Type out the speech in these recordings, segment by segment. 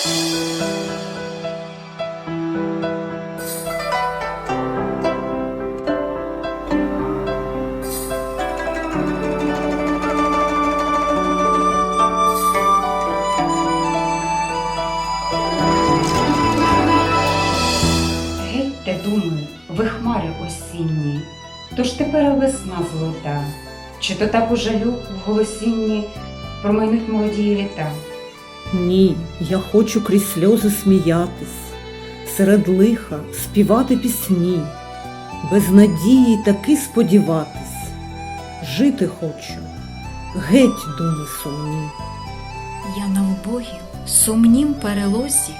Гетьте, думаю, ви хмари осінні, то ж тепер весна золота, чи то так у жалю в голосінні промайнуть молоді літа. Ні, я хочу крізь сльози сміятись, серед лиха співати пісні, без надії таки сподіватись, жити хочу, геть думи сумні. Я на вбогім сумнім перелозі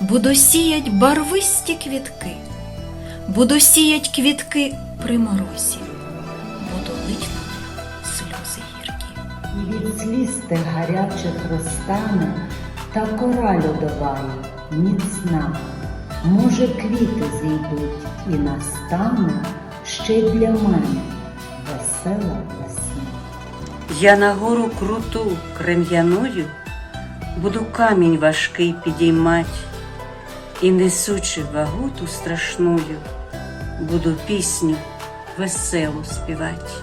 буду сіять барвисті квітки, буду сіять квітки при морозі, буду лить на сльози. І від сліз тих гарячих розтане, та кора льодовая міцна. Може, квіти зійдуть і настане ще й для мене весела весна. Я на гору круту крем'яною буду камінь важкий підіймать, і несучи вагу ту страшную, буду пісню веселу співать.